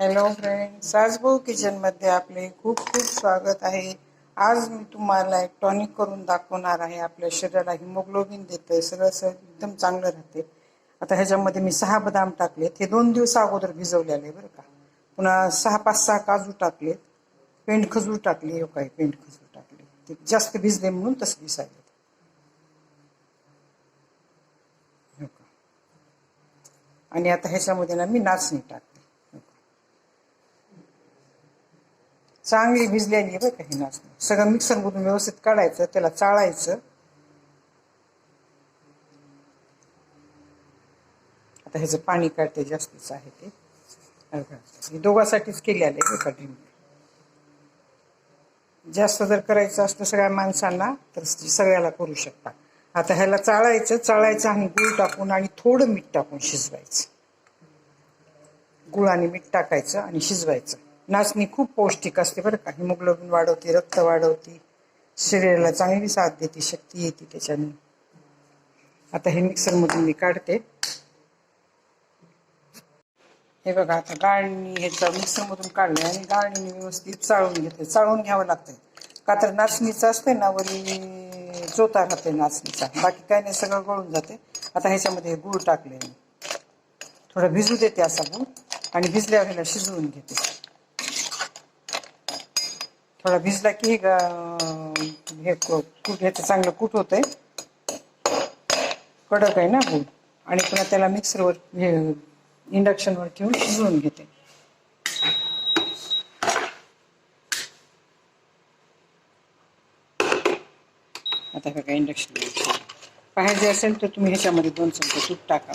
Hello friends kitchen किचनमध्ये आपले खूप खूप स्वागत आहे. आज मी तुम्हाला एक टॉनिक करून दाखवणार आहे. आपल्या शरीराला हिमोग्लोबिन देतं सगळं सगळं एकदम चांगलं राहते. आता ह्याच्यामध्ये मी सहा बदाम टाकलेत. हे दोन दिवस अगोदर भिजवलेले बरं का. पुन्हा सहा पाच सहा काजू टाकलेत. पेंट खजूर टाकली हो काय पेंट खजूर टाकले. ते जास्त भिजले म्हणून तसं भिसायले हो का आणि आता ह्याच्यामध्ये ना मी नाचणी टाकते. चांगली भिजलेली आहे बरं का ही नाचणी. सगळं मिक्सरमधून व्यवस्थित काढायचं त्याला चाळायचं. आता ह्याचं पाणी काढते जास्तीच आहे ते. हे दोघांसाठीच आले आहे एका ड्रिंक जास्त जर करायचं असतं सगळ्या माणसांना तर सगळ्याला करू शकता आता ह्याला चाळायचं चाळायचं आणि गुळ टाकून आणि थोडं मीठ टाकून शिजवायचं. गुळ आणि मीठ टाकायचं आणि शिजवायचं. नाचणी खूप पौष्टिक असते बरं का. हिमोग्लोबिन वाढवते रक्त वाढवते. शरीराला चांगली साथ देते शक्ती येते त्याच्याने. आता हे मिक्सरमधून मी काढते. हे बघा आता गाळणी ह्याचं मिक्सरमधून काढले आणि गाळणीने व्यवस्थित चाळून घेते. चाळून घ्यावं लागतंय. का तर नाचणीचं असते ना वरी चोता राहते नाचणीचा. बाकी काय नाही सगळं गळून जाते आता ह्याच्यामध्ये गूळ टाकले मी. थोडं भिजू देते असा गूळ आणि भिजल्यावर ह्याला शिजवून घेते. थोडा भिजला की हे हे कूट ह्याचं चांगलं कूट होतंय. कडक आहे ना गूळ. आणि पुन्हा त्याला मिक्सरवर हे इंडक्शनवर ठेवून शिजवून घेते. आता बघा इंडक्शन. पाहिजे असेल तर तुम्ही ह्याच्यामध्ये दोन चमचे तूप टाका.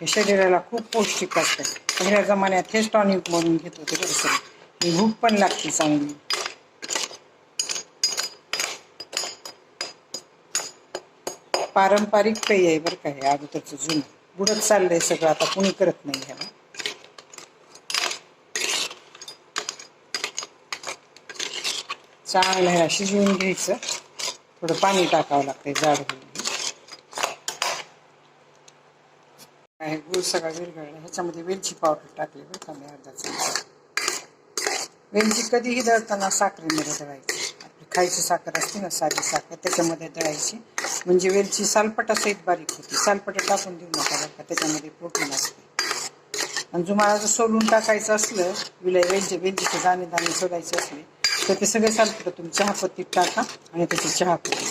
हे शरीराला खूप पौष्टिक असतं. पहिल्या जमान्यात हेच टॉनिक म्हणून घेत होते बरं ही भूक पण लागते चांगली. पारंपरिक पेय आहे बरं का हे अगोदरचं जुनं. बुडत चाललंय सगळं आता कुणी करत नाही ह्याला. चांगलं ह्याला शिजवून घ्यायचं. थोडं पाणी टाकावं लागतंय जाड होईल आहे. गुळ सगळा विरघळला ह्याच्यामध्ये वेलची पावडर टाकली बरं का मी अर्धा चमचा. वेलची कधीही दळताना साखरेमध्ये दळायची. आपली खायची साखर असते ना साधी साखर. त्याच्यामध्ये दळायची. म्हणजे वेलची सालपटासहित बारीक होती. सालपट टाकून देऊ नका बरं का त्याच्यामध्ये प्रोटीन असते. आणि तुम्हाला जर सोलून टाकायचं असलं विलय वेलचे वेलचीचे दाणे दाणे सोडायचे असले तर ते सगळे सालपट तुम्ही चहापत्तीत टाका आणि त्याची चहा करून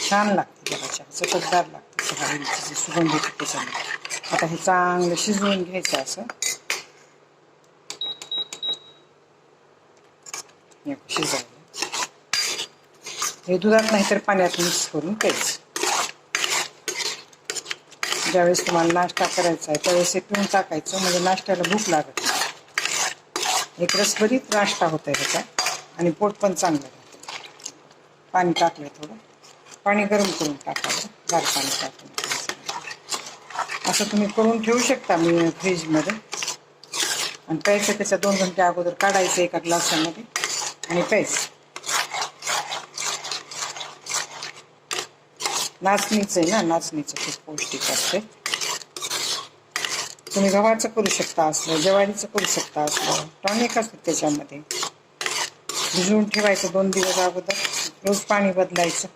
छान लागते त्याला चहा. चटकदार लागते चहा वेलचीची सुगंध त्याच्यामध्ये आता हे चांगलं शिजवून घ्यायचं असं. शिजायला हे दुधात नाही तर पाण्यात मिक्स करून प्यायचं. ज्यावेळेस तुम्हाला नाश्ता करायचा आहे त्यावेळेस हे पिऊन टाकायचं म्हणजे नाश्त्याला भूक लागत नाही. एक रसभरीत नाश्ता होत आहे त्याचा आणि पोट पण चांगलं राहतं. पाणी टाकलं थोडं. पाणी गरम करून टाकावं गार पाणी टाकून. असं तुम्ही करून ठेवू शकता मी फ्रीजमध्ये. आणि प्यायचं त्याच्या दोन घंटे अगोदर काढायचं एका ग्लासामध्ये. आणि प्यायचं नाचणीचं आहे ना नाचणीचं खूप पौष्टिक असते. तुम्ही गव्हाचं करू शकता असलं ज्वारीचं करू शकता असलं. टॉनिक असतं त्याच्यामध्ये. भिजवून ठेवायचं दोन दिवस अगोदर. रोज पाणी बदलायचं.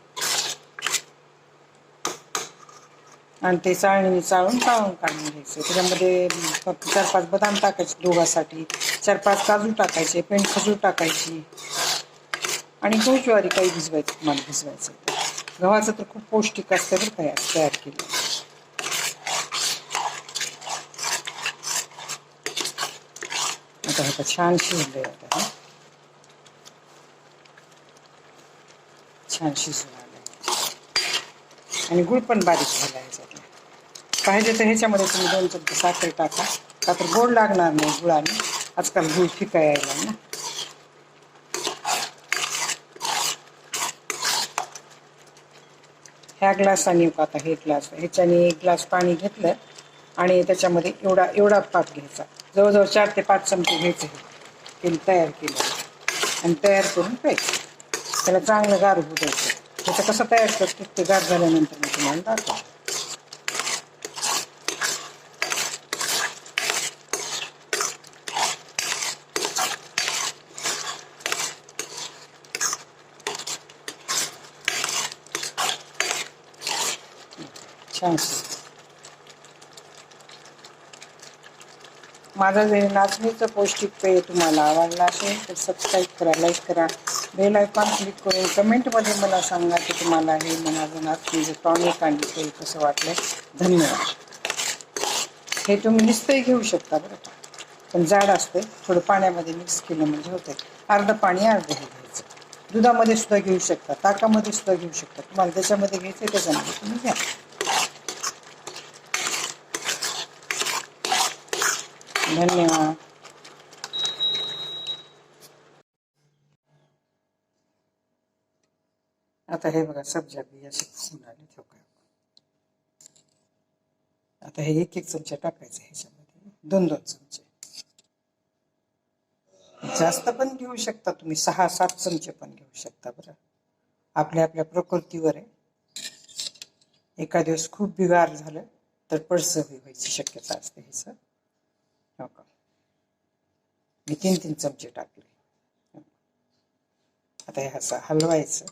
आणि ते चाळणीने चाळून चाळून काढून घ्यायचं. त्याच्यामध्ये फक्त चार पाच बदाम टाकायचे दोघासाठी. चार पाच काजू टाकायचे पेंट खजूर टाकायची. आणि गहू ज्वारी काही भिजवायचं तुम्हाला भिजवायचं गव्हाचं तर खूप पौष्टिक असतं बरं काय तयार केलं. आता आता छान शिजलंय आता छान शिजलं आणि गुळ पण बारीक झाला ह्याच्यातला पाहिजे तर ह्याच्यामध्ये तुम्ही दोन चमचे साखर टाका. का तर गोड लागणार नाही गुळाने. आजकाल गुळ फिका यायला ना. ह्या ग्लासाने आता? हे ग्लास. ह्याच्याने एक ग्लास पाणी घेतलं आणि त्याच्यामध्ये एवढा एवढा पाक घ्यायचा. जवळजवळ चार ते पाच चमचे घ्यायचे तेल तयार केलं. आणि तयार करून प्यायचं. त्याला चांगलं गार होऊ द्यायचं. Questa cosa aperta, tutte guardano mentre mi sono andata. Ciao. माझं जे नाचणीचं पौष्टिक पेय तुम्हाला आवडला असेल तर सबस्क्राईब करा लाईक करा. बेल आयकॉन क्लिक करून कमेंटमध्ये मला सांगा की तुम्हाला हे माझं नाचणीचं टॉनिक आणि पेय कसं वाटलं धन्यवाद. हे तुम्ही नुसतंही घेऊ शकता बरं का. पण जाड असते थोडं पाण्यामध्ये मिक्स केलं म्हणजे होते अर्धं पाणी अर्धं हे घ्यायचं. दुधामध्ये सुद्धा घेऊ शकता ताकामध्ये सुद्धा घेऊ शकता. तुम्हाला त्याच्यामध्ये घ्यायचं त्याच्यामध्ये तुम्ही घ्या. धन्यवाद. आता हे बघा सब्जा बी असे फुगून आले ठेवू काय आता हे एक एक चमचा टाकायचं ह्याच्यामध्ये. दोन दोन चमचे. जास्त पण घेऊ शकता तुम्ही सहा सात चमचे पण घेऊ शकता बरं. आपल्या आपल्या प्रकृतीवर आहे. एका दिवस खूप बिगार झालं तर पडसं व्हायची शक्यता असते ह्याचं. हो का मी तीन तीन चमचे टाकले. आता हे असं हलवायचं.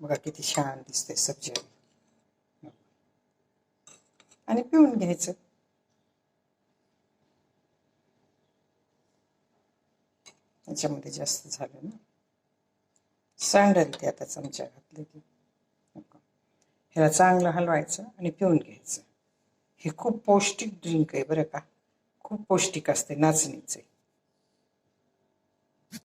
बघा किती छान दिसते सब्जी. आणि पिऊन घ्यायचं. याच्यामध्ये जास्त झालं ना. सांडल ते आता चमचा घातले की ह्याला चांगलं हलवायचं आणि पिऊन घ्यायचं. हे खूप पौष्टिक ड्रिंक आहे बरं का. खूप पौष्टिक असते नाचणीचे